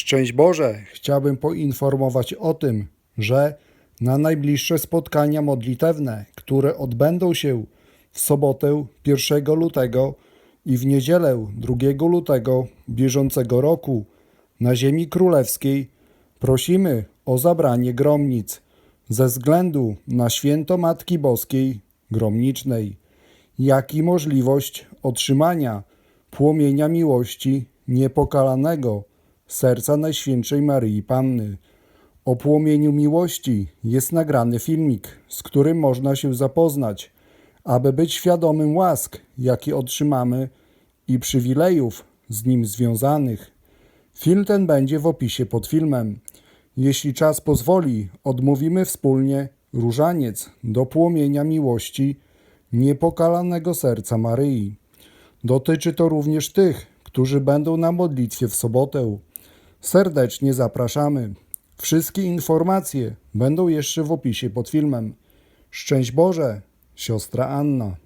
Szczęść Boże! Chciałbym poinformować o tym, że na najbliższe spotkania modlitewne, które odbędą się w sobotę 1 lutego i w niedzielę 2 lutego bieżącego roku na Ziemi Królewskiej, prosimy o zabranie gromnic ze względu na święto Matki Boskiej Gromnicznej, jak i możliwość otrzymania płomienia miłości niepokalanego serca Najświętszej Maryi Panny. O płomieniu miłości jest nagrany filmik, z którym można się zapoznać, aby być świadomym łask, jakie otrzymamy i przywilejów z nim związanych. Film ten będzie w opisie pod filmem. Jeśli czas pozwoli, odmówimy wspólnie różaniec do płomienia miłości niepokalanego serca Maryi. Dotyczy to również tych, którzy będą na modlitwie w sobotę. Serdecznie zapraszamy. Wszystkie informacje będą jeszcze w opisie pod filmem. Szczęść Boże, siostra Anna.